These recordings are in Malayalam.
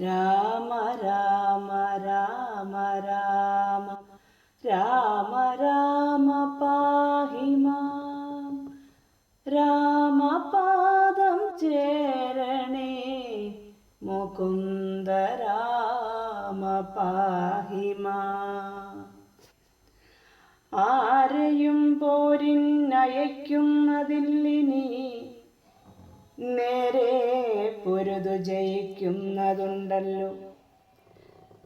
രാമ രാമ രാമ രാമ. രാമ രാമ പാഹി മാം. രാമപാദം ചേരണേ. മുകുന്ദ രാമ പാഹി ആരെയും പോരിൻ പോരിന്നയക്കുന്നതില്ലിനി നേരെ പൊരുതു ജയിക്കുന്നതുണ്ടല്ലോ.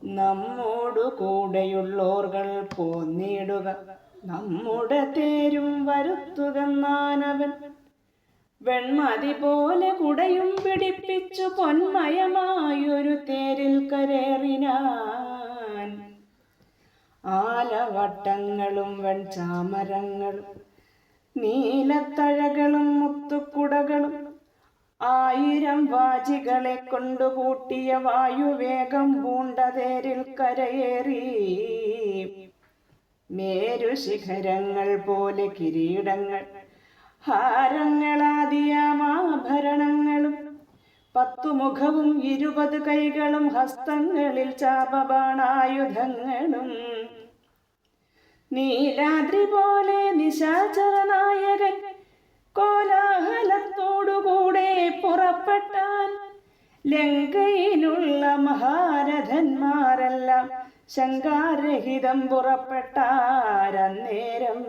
നമ്മോടു കൂടെയുള്ളോർകൾ പോന്നിടുക. നമ്മുടെ തേരും വരുത്തുകന്നാനവൻ വെൺമതി പോലെ കുടയും പിടിപ്പിച്ചു പൊന്മയമായൊരു തേരിൽ കരേറിനാൻ. ആലവട്ടങ്ങളും വെൺചാമരങ്ങളും നീലത്തഴകളും മുത്തുക്കുടകളും ആയിരം കൊണ്ടു കൊണ്ടുകൂട്ടിയ വായുവേഗം പൂണ്ടതേരിൽ കരയേറി. മേരുശിഖരങ്ങൾ പോലെ കിരീടങ്ങൾ ഹാരങ്ങളാദിയാമാഭരണങ്ങളും പത്തു മുഖവും ഇരുപത് കൈകളും ഹസ്തങ്ങളിൽ ചാപബാണായുധങ്ങളും. നീലാദ്രി പോലെ നിശാചര ലങ്കയിലുള്ള മഹാരഥന്മാരെല്ലാം ശങ്കാരഹിതം പുറപ്പെട്ടാരന്നേരം.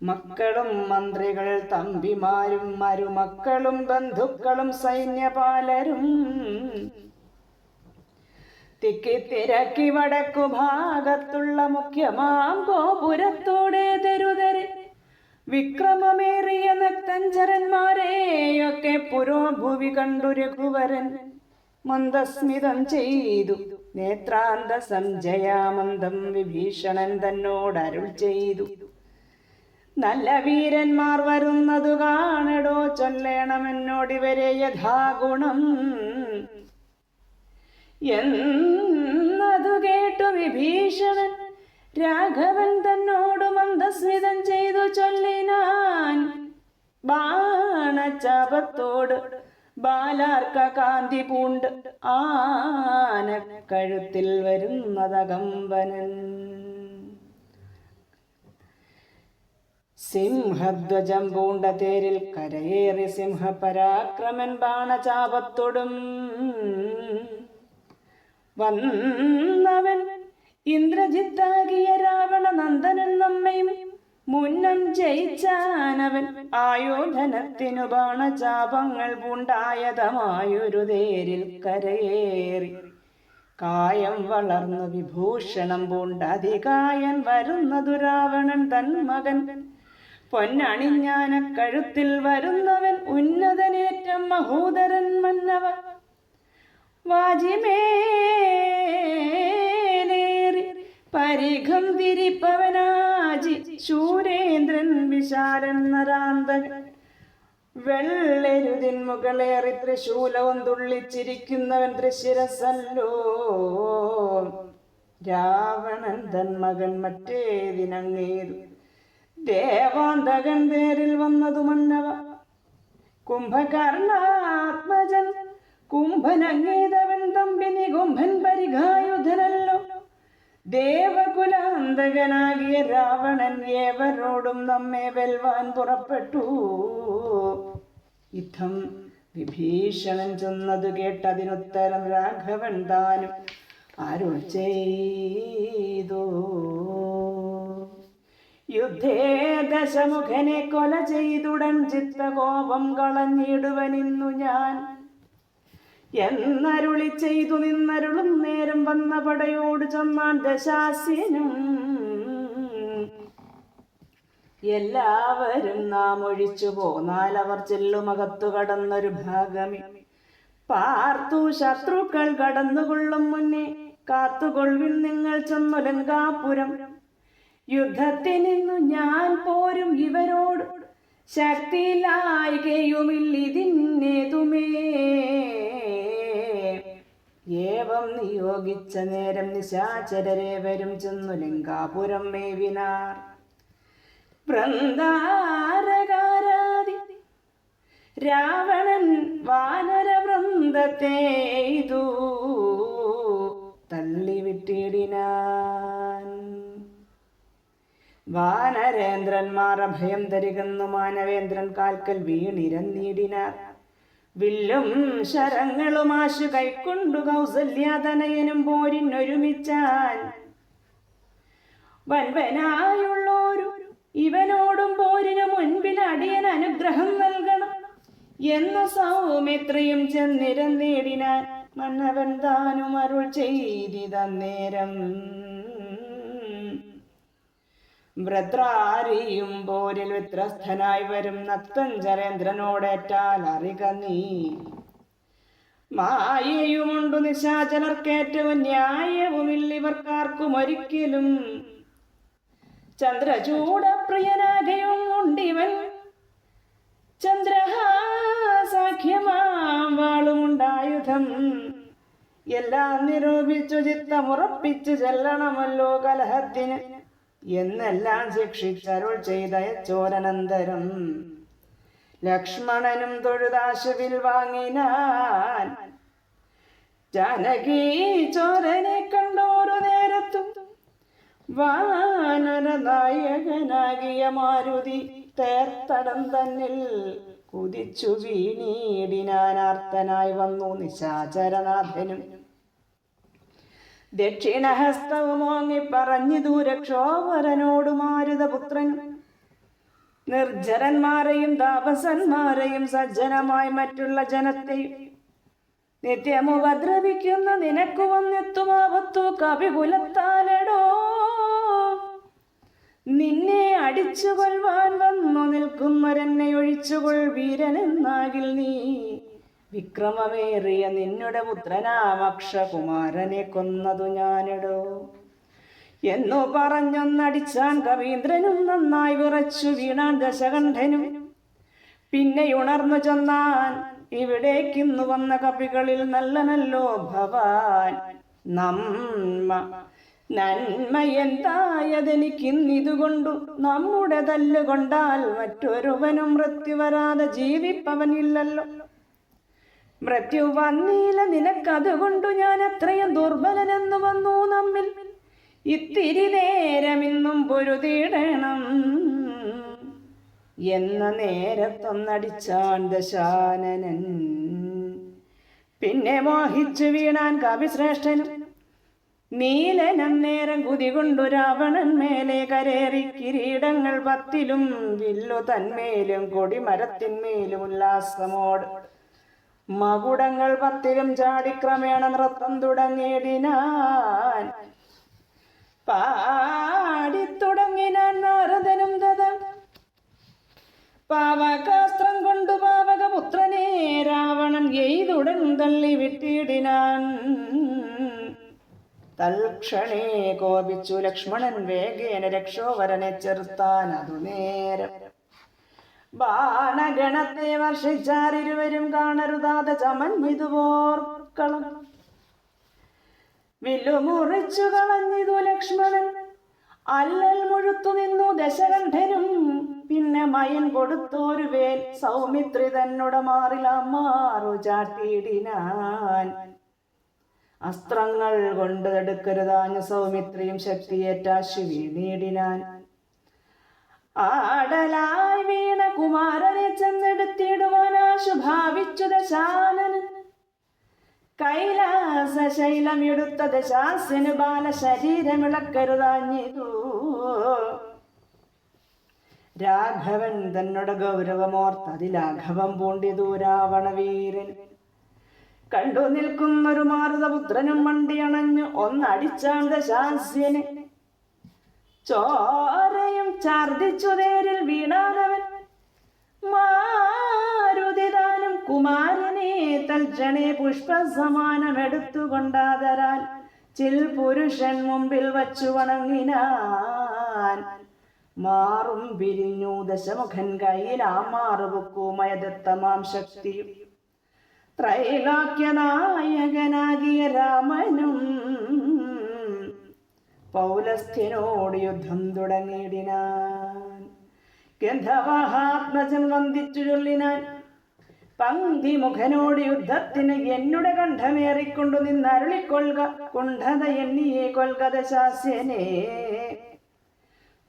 മക്കളും മന്ത്രികൾ തമ്പിമാരും മരുമക്കളും ബന്ധുക്കളും സൈന്യപാലരും തിക്കി തിരക്കി വടക്കു ഭാഗത്തുള്ള മുഖ്യമാം ഗോപുരത്തോടെ തെരുതരെ വിക്രമമേറിയ നക്തഞ്ചരന്മാരെയൊക്കെ പുരോഭുവി കണ്ടു രഘുവരൻ മന്ദസ്മിതം ചെയ്തു. നേത്രാന്ത സംജയാമന്ദം വിഭീഷണൻ തന്നോട് അരുൾ ചെയ്തു. നല്ല വീരന്മാർ വരുന്നതു കാണടോ ചൊല്ലേണമെന്നോടിവരെ യഥാഗുണം. എന്നതു കേട്ടു വിഭീഷണൻ. രാഘവൻ ബാണചാപത്തോട് ബാലാർക്ക കാന്തി പൂണ്ട് ആനക്കഴുത്തിൽ വരുന്നതകമ്പനൻ. സിംഹധ്വജം പൂണ്ട തേരിൽ കരയേറി സിംഹപരാക്രമൻ ബാണചാപത്തൊടും വന്നവൻ ഇന്ദ്രജിത്താകിയ രാവണ നന്ദനൻ നമ്മയും മുന്നം ജയിച്ചാനവൻ ആയോധനത്തിനു ബാണചാപങ്ങൾ പൂണ്ടായതമായൊരു തേരിൽ കരയേറി. കായം വളർന്നു വിഭൂഷണം പൂണ്ട അതികായൻ വരുന്നതു രാവണൻ തൻ മകൻ. പൊന്നണിഞ്ഞാന കഴുത്തിൽ വരുന്നവൻ ഉന്നതനേറ്റം മഹോദരൻ മന്നവ. വാജിമേലേറി ശൂരേന്ദ്രൻ വിശാലൻ നരാന്തകൻ വെള്ളരുതിൻ മുകളേറി തൃശൂലവും തുള്ളിച്ചിരിക്കുന്നവൻ തൃശിരസല്ലോ. രാവണൻ തൻ മകൻ മറ്റേതിനങ്ങേതു ദേവാന്തകൻ പേരിൽ വന്നതു മന്നവ. കുംഭകർണാത്മജൻ കുംഭനങ്ങേതവൻ തമ്പിനി കുംഭൻ പരിഘായുധനല്ലോ ദേവകുലാന്തകനാകിയ രാവണൻ ഏവരോടും നമ്മെ വെൽവാൻ പുറപ്പെട്ടു. യുദ്ധം വിഭീഷണൻ ചെന്നത് കേട്ടതിനുത്തരം രാഘവൻ താനും അരുൾ ചെയ്തു. യുദ്ധേ ദശമുഖനെ കൊല ചെയ്തുടൻ ചിത്തകോപം കളഞ്ഞിടുവനിന്നു ഞാൻ. എന്നരുളി ചെയ്തു നിന്നരുളും നേരം വന്ന പടയോട് ചൊന്നാൻ ദശാസ്യനും. എല്ലാവരും നാം ഒഴിച്ചു പോന്നാൽ അവർ ചെല്ലുമകത്തു കടന്നൊരു ഭാഗമി. പാർത്തു ശത്രുക്കൾ കടന്നുകൊള്ളും മുന്നേ കാത്തുകൊള്ളിൽ നിങ്ങൾ ചെന്നു ലങ്കാപുരം യുദ്ധത്തിനിന്നു ഞാൻ പോരും ഇവരോട്. ശക്തിയിലായികയുമില്ലിതിന്നേതുമേ ഏവം നിയോഗിച്ച നേരം നിശാചരരേവരും ചെന്നു ലിംഗാപുരം മേവിനാർ. വൃന്ദാരകാരാതി രാവണൻ വാനരവൃന്ദത്തെ ഇതു തള്ളിവിട്ടിടിനാൻ വാനരേന്ദ്രന്മാർ അഭയം തരികന്നു മാനവേന്ദ്രൻ കാൽക്കൽ വീണിരന്നിടിനാർ. വില്ലും ശരങ്ങളുമാശു കൈക്കൊണ്ടു കൗസല്യാതനയനും പോരിനൊരുമിച്ചാൻ. വൻവനായുള്ളോരു ഇവനോടും പോരിനു മുൻപിൽ അടിയൻ അനുഗ്രഹം നൽകണം എന്ന് സൗമിത്രിയും ചെന്നിരന്നേടിനാൻ മന്നവൻ താനും അരുൾ ചെയ്തിതന്നേരം. വ്രദ്രാരിയും പോരിൽ വിത്രസ്ഥനായി വരും നക്തഞ്ചരേന്ദ്രനോടേറ്റാൽ അറിക നീ. മായയുമുണ്ടു നിശാചലർക്കേറ്റവും ന്യായവുമില്ലിവർക്കാർക്കും ഒരിക്കലും ചന്ദ്രചൂടപ്രിയനാകയും ഉണ്ടിവൻ ചന്ദ്രഹാസാഖ്യമാളുമുണ്ടായുധം എല്ലാം നിരൂപിച്ചു ചിത്തമുറപ്പിച്ചു ചെല്ലണമല്ലോ കലഹത്തിന്. എന്നെല്ലാം ശിക്ഷിച്ചരുൾ ചെയ്ത ചോരനന്തരം ലക്ഷ്മണനും തൊഴുതാശുവിൽ വാങ്ങിനാൻ. ജാനകി ചോരനെ കണ്ടോരു നേരത്തും വാനരനായകനാകിയ മാരുതി തേർത്തടം തന്നിൽ കുതിച്ചു വീണീടിനാനാർത്തനായി വന്നു നിശാചരനാഥനും ദക്ഷിണഹസ്തവും പറഞ്ഞു ദൂരക്ഷോവരനോടു രക്ഷോവരനോട് മാരുതപുത്രനും നിർജരന്മാരെയും താപസന്മാരെയും സജ്ജനമായി മറ്റുള്ള ജനത്തെയും നിത്യമുപദ്രവിക്കുന്ന നിനക്ക് വന്നെത്തുമാവത്തു കവികുലത്താലടോ. നിന്നെ അടിച്ചു കൊൽവാൻ വന്നു നിൽക്കുന്നവരെന്നെ ഒഴിച്ചുകൊൾ വീരനെന്നാകിൽ നീ. വിക്രമമേറിയ നിന്നുടെ പുത്രനാമക്ഷകുമാരനെ കൊന്നതു ഞാനിടോ. എന്നു പറഞ്ഞൊന്നടിച്ചാൻ കവീന്ദ്രനും നന്നായി വിറച്ചു വീണാൻ ദശകണ്ഠനും. പിന്നെ ഉണർന്നു ചെന്നാൻ ഇവിടേക്കിന്നു വന്ന കവികളിൽ നല്ലനല്ലോ ഭവാൻ. നമ്മ നന്മ എന്തായതെനിക്കിന്നിതുകൊണ്ടു നമ്മുടെ തല്ലുകൊണ്ടാൽ മറ്റൊരുവനും മൃത്യു വരാതെ ജീവിപ്പവനില്ലല്ലോ. മൃത്യു വന്നീല നിനക്കതുകൊണ്ടു ഞാൻ അത്രയും ദുർബലനെന്ന് വന്നു നമ്മിൽ. ഇത്തിരി നേരമിന്നും പൊരുതിയിടണം. എന്ന നേരത്തൊന്നടിച്ചാൻ ദശാനനൻ. പിന്നെ മോഹിച്ചു വീണാൻ കവിശ്രേഷ്ഠനും നീലനം നേരം കുതികൊണ്ടു രാവണൻ മേലെ കരേറി കിരീടങ്ങൾ പത്തിലും വില്ലു തന്മേലും കൊടിമരത്തിന്മേലും ഉല്ലാസമോട്. മകുടങ്ങൾ പത്തിലും ചാടിക്രമേണ നൃത്തം തുടങ്ങിയിടിനാൻ പാടിത്തുടങ്ങിനാൻ നാരദനും തത പാവകാസ്ത്രം കൊണ്ടു പാവകപുത്രനെ രാവണൻ എയ്തുടൻ തള്ളി വിട്ടിടിനാൻ. തൽക്ഷണേ കോപിച്ചു ലക്ഷ്മണൻ വേഗേന രക്ഷോവരനെ ചെറുത്താൻ അതു നേരം ബാണഗണത്തെ വർഷിച്ചാരിരുവരും ചമൻ ചമഞ്ഞിതുപോർക്കളം വില്ലുമുറിച്ചു കളഞ്ഞിതു ലക്ഷ്മണൻ. അല്ലൽ മുഴുത്തു നിന്നു ദശകണ്ഠനും പിന്നെ മയൻ കൊടുത്തോരു വേൽ സൗമിത്രി തന്നുട മാറില മാറു ചാട്ടിയിടിനാൻ. അസ്ത്രങ്ങൾ കൊണ്ട് എടുക്കരുതാഞ്ഞ സൗമിത്രിയും ശക്തിയേറ്റാശു വീണീടിനാൻ ആടലായി വീണ കുമാരനെ ചെന്നെടുത്തിടുവാൻ ആശുഭാവിച്ചു ദശാനന് കൈലാസ ശൈലമെടുത്ത ബാല ശരീരമിളക്കരുതാഞ്ഞിതു രാഘവൻ തന്നോട് ഗൗരവമോർത്തതിലാഘവം പൂണ്ടിതു രാവണവീരൻ. കണ്ടു നിൽക്കുന്നൊരു മാരുതപുത്രനും മണ്ടിയണഞ്ഞു ഒന്നടിച്ചാണ് ദശാസ്യന് ചോരയും ഛർദിച്ചു നേരിൽ വീണാനവൻ മാരുതിദാനം കുമാരനെ തൽക്ഷണേ പുഷ്പസമാനം എടുത്തുകൊണ്ടാതരാൻ ചിൽ പുരുഷൻ മുമ്പിൽ വച്ചു വണങ്ങിനാൻ. മാറും പിരിഞ്ഞു ദശമുഖൻ മാറുപൊക്കുമയദത്തമാം ശക്തിയും ത്രൈലോക്യനായകനാകിയ രാമനും പൗലസ്ഥ്യനോട് യുദ്ധം തുടങ്ങിയിടിനാൻ ഗന്ധവാഹാത്മജൻ വന്ദിച്ചു ചൊല്ലിനാൻ പങ്ക്തി മുഖനോട് യുദ്ധത്തിന് എന്നുടെ കണ്ഠമേറിക്കൊണ്ടു നിന്നരുളിക്കൊള്ളുക കുണ്ഠത എണ്ണിയെ കൊൽകത ശാസ്യനെ.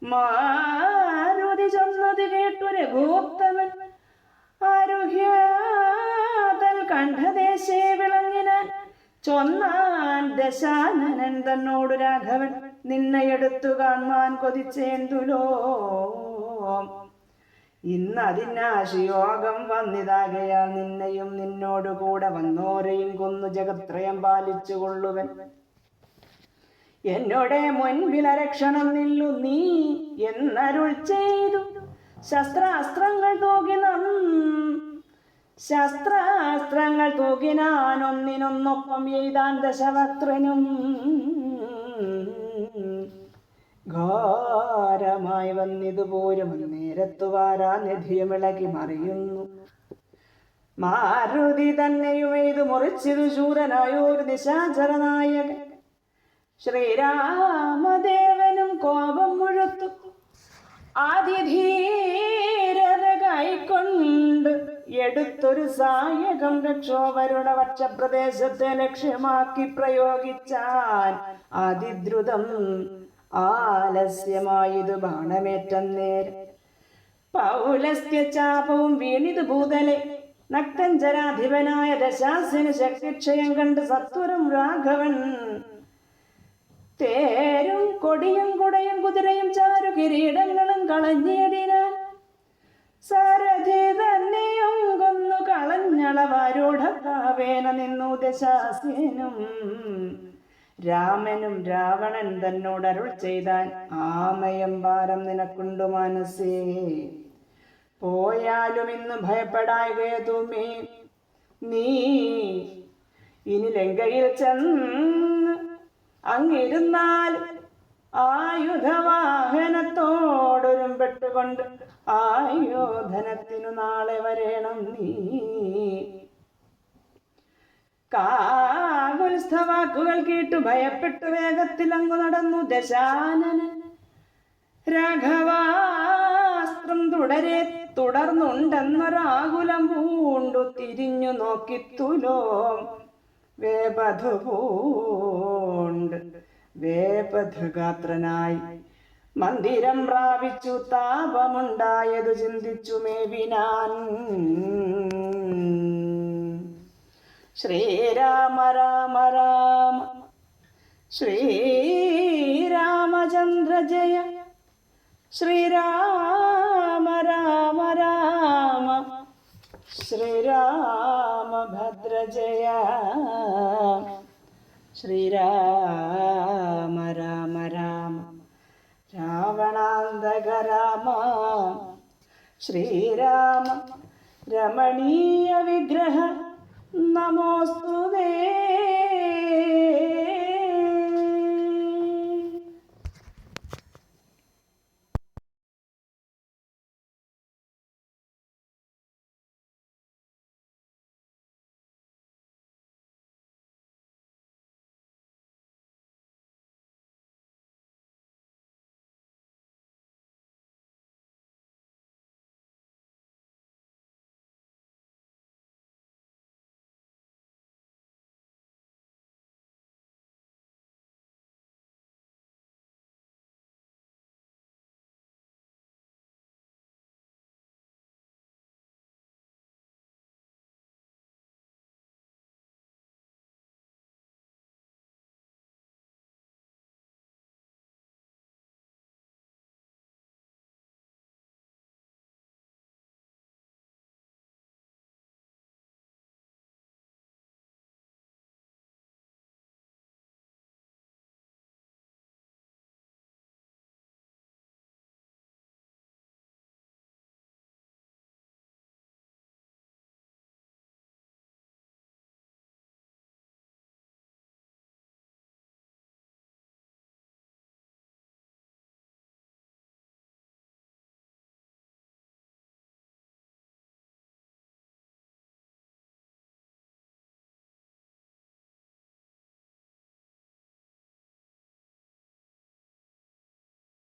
മാരുതി ചൊന്നത് കേട്ടു രഘുത്തമൻ ആരുഹ്യാതൽ കണ്ഠദേശേ വിളങ്ങിനാൻ ചൊന്നാൻ ദശാനനൻ തന്നോട് രാഘവൻ നിന്നെ എടുത്തു കാണുവാൻ കൊതിച്ചേന്തുലോ? ഇന്ന് അതിനാശയോഗം വന്നിതാകയാൽ നിന്നെയും നിന്നോട് കൂടെ വന്നോരെയും കൊന്നു ജഗത്രയം പാലിച്ചു കൊള്ളുവൻ. എന്നോടെ മുൻപിൽ അരക്ഷണം നില്ലു നീ എന്നരുൾ ചെയ്തു. ശസ്ത്രാസ്ത്രങ്ങൾ തൂകിനം ശസ്ത്രാസ്ത്രങ്ങൾ തൂകിനാനൊന്നിനൊന്നൊപ്പം എഴുതാൻ ദശവക്രനും ഘോരമായി വന്നിതുപോലും നേരത്തു വാരാ നിധിയുമിളകി മറിയുന്നു. മാരുതി തന്നെയും ഇത് ശൂരനായോ ഒരു നായകൻ ശ്രീരാമദേവനും കോപം മുഴുത്തു. ആതിധീരത കൈക്കൊണ്ട് എടുത്തൊരു സായകം രക്ഷോവരുണ വക്ഷപ്രദേശത്തെ ലക്ഷ്യമാക്കി പ്രയോഗിച്ചാൻ അതിദ്രുതം ആലസ്യമായത് ബാണമേറ്റന്നേർ പൗലസ്ത്യ ചാപവും വീണിത് ഭൂതലെ. നക്തഞ്ചരാധിപനായ ദശാസിന് ശക്തിക്ഷയം കണ്ട് സത്വരം രാഘവൻ. തേരും കൊടിയും കുടയും കുതിരയും ചാരു കിരീടങ്ങളും കളഞ്ഞിടിനാൻ സാരഥി തന്നെയും കൊന്നു കളഞ്ഞളവാരൂഢാവേന നിന്നു ദശാസ്യനും രാമനും രാവണൻ തന്നോട് അരുൾ ചെയ്താൻ ആമയം ഭാരം നിനക്കുണ്ടു മനസ്സേ പോയാലും ഇന്ന് ഭയപ്പെടാകേതുമേ നീ ഇനി ലങ്കയിൽ ചെന്ന് അങ്ങിരുന്നാൽ ആയുധവാഹനത്തോടൊരുമ്പെട്ടുകൊണ്ട് ആയോധനത്തിനു നാളെ വരേണം നീ. കാകുൽസ്ഥ വാക്കുകൾ കേട്ടു ഭയപ്പെട്ടു വേഗത്തിൽ അങ്ങു നടന്നു ദശാനനൻ. രാഘവാസ്ത്രം തുടരെ തുടർന്നുണ്ടെന്നൊരാകുലം പൂണ്ടു തിരിഞ്ഞു നോക്കിത്തുലോ വേപധു പൂണ്ട്. വേപധുഗാത്രനായി മന്ദിരം പ്രാപിച്ചു താപമുണ്ടായതു ചിന്തിച്ചു മേവിനാൻ. ശ്രീരാമ രാമ രാമ. ശ്രീരാമചന്ദ്ര ജയ. ശ്രീരാമ രാമ രാമ. ശ്രീരാമഭദ്ര ജയ. ശ്രീരാമ രാമ രാമ. രാവണാന്തക രാമ. ശ്രീരാമ രമണീയ വിഗ്രഹ നമോസ്തുതേ